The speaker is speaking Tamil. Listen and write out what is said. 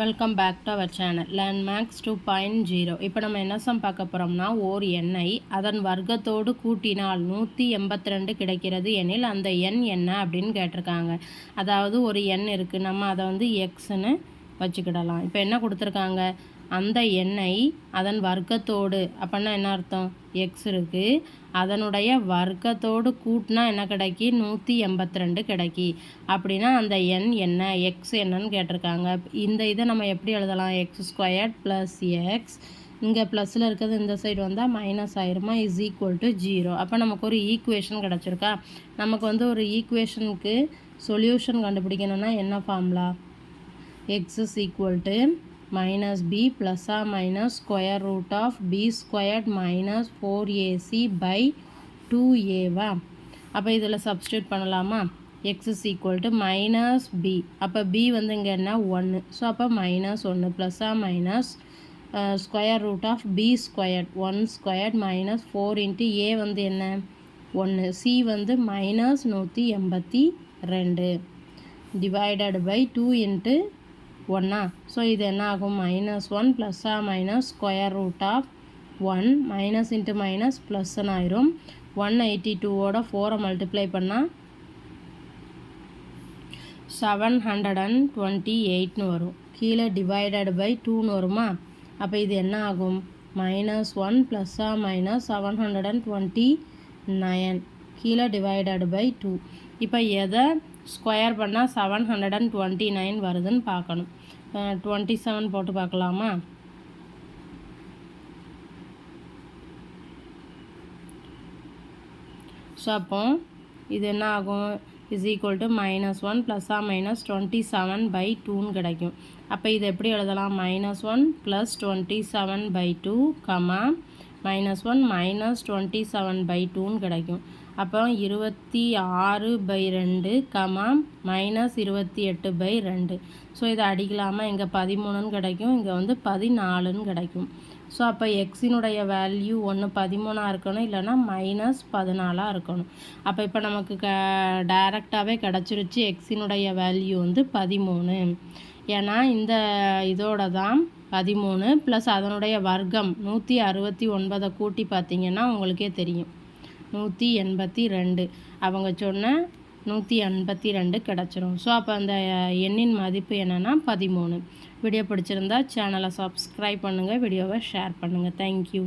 Welcome back to our channel learn maths two point zero இப்போ நம்ம என்ன சம் பார்க்க போகிறோம்னா ஓர் எண்ணை அதன் வர்க்கத்தோடு கூட்டினால் நூற்றி எண்பத்தி ரெண்டு கிடைக்கிறது எனில் அந்த எண் என்ன அப்படின்னு கேட்டிருக்காங்க. அதாவது ஒரு எண் இருக்குது நம்ம அதை வந்து எக்ஸ்னு வச்சுக்கிடலாம். இப்போ என்ன கொடுத்துருக்காங்க? அந்த எண்ணை அதன் வர்க்கத்தோடு அப்படின்னா என்ன அர்த்தம்? எக்ஸ் இருக்குது அதனுடைய வர்க்கத்தோடு கூட்டினா என்ன கிடைக்கி? நூற்றி எண்பத்தி ரெண்டு கிடைக்கி. அப்படின்னா அந்த எண் என்ன? எக்ஸ் என்னன்னு கேட்டிருக்காங்க. இந்த இதை நம்ம எப்படி எழுதலாம்? எக்ஸ் ஸ்கொயர்ட் ப்ளஸ் எக்ஸ் இங்கே ப்ளஸில் இருக்கிறது இந்த சைடு வந்தால் மைனஸ் ஆயிருமா? இஸ் ஈக்குவல் டு ஜீரோ அப்போ நமக்கு ஒரு ஈக்குவேஷன் கிடச்சிருக்கா? நமக்கு வந்து ஒரு ஈக்குவேஷனுக்கு சொல்யூஷன் கண்டுபிடிக்கணும்னா என்ன formula x is equal to minus b plus or minus square root of b squared minus 4ac by 2a ஏவா அப்போ இதில் சப்ஸ்டியூட் பண்ணலாமா? X is equal to minus b அப்போ பி வந்து இங்கே என்ன? ஒன்று ஸோ அப்போ மைனஸ் ஒன்று ப்ளஸ்ஸா minus square root of b squared one squared minus four into a வந்து என்ன? ஒன்று சி வந்து மைனஸ் நூற்றி எண்பத்தி ரெண்டு டிவைடட் பை டூ இன்ட்டு ஒன்னா ஸோ இது என்ன ஆகும்? Minus one ப்ளஸ்ஸா minus square root of one minus into minus ப்ளஸ்ன்னு ஆயிரும். ஒன் எயிட்டி டூவோட ஃபோரை மல்டிப்ளை பண்ணால் செவன் ஹண்ட்ரட் அண்ட் டுவெண்ட்டி எயிட்னு வரும். கீழே டிவைடட் பை டூன்னு வருமா? அப்போ இது என்ன ஆகும்? Minus one ப்ளஸ்ஸா minus seven hundred and twenty nine கீழே டிவைடட் பை டூ இப்போ எதை ஸ்கொயர் பண்ணால் seven hundred and twenty nine வருதுன்னு பார்க்கணும். டுவெண்ட்டி செவன் போட்டு பார்க்கலாமா? ஸோ அப்போ இது என்ன ஆகும்? Is equal to minus one ப்ளஸ்ஸா minus twenty seven by டூன்னு கிடைக்கும். அப்போ இது எப்படி எழுதலாம்? Minus one plus twenty seven by two comma minus one minus twenty seven by டூன்னு கிடைக்கும். அப்போ இருபத்தி ஆறு பை ரெண்டு கமா மைனஸ் இருபத்தி எட்டு பை ரெண்டு. ஸோ இதை அடிக்கலாமா? இங்கே பதிமூணுன்னு கிடைக்கும் இங்கே வந்து பதினாலுன்னு கிடைக்கும். ஸோ அப்போ எக்ஸினுடைய வேல்யூ ஒன்று பதிமூணாக இருக்கணும் இல்லைனா மைனஸ் பதினாலாக இருக்கணும். அப்போ இப்போ நமக்கு க டைரெக்டாகவே கிடச்சிருச்சு எக்ஸினுடைய வேல்யூ வந்து பதிமூணு. ஏன்னா இந்த இதோட தான் பதிமூணு ப்ளஸ் அதனுடைய வர்க்கம் நூற்றி அறுபத்தி ஒன்பதை கூட்டி பார்த்தீங்கன்னா உங்களுக்கே தெரியும். நூற்றி எண்பத்தி ரெண்டு. அவங்க சொன்ன நூற்றி எண்பத்தி ரெண்டு கிடச்சிரும். ஸோ அப்போ அந்த எண்ணின் மதிப்பு என்னென்னா பதிமூணு. வீடியோ பிடிச்சிருந்தா சேனலை சப்ஸ்கிரைப் பண்ணுங்கள் வீடியோவை ஷேர் பண்ணுங்கள் தேங்க்யூ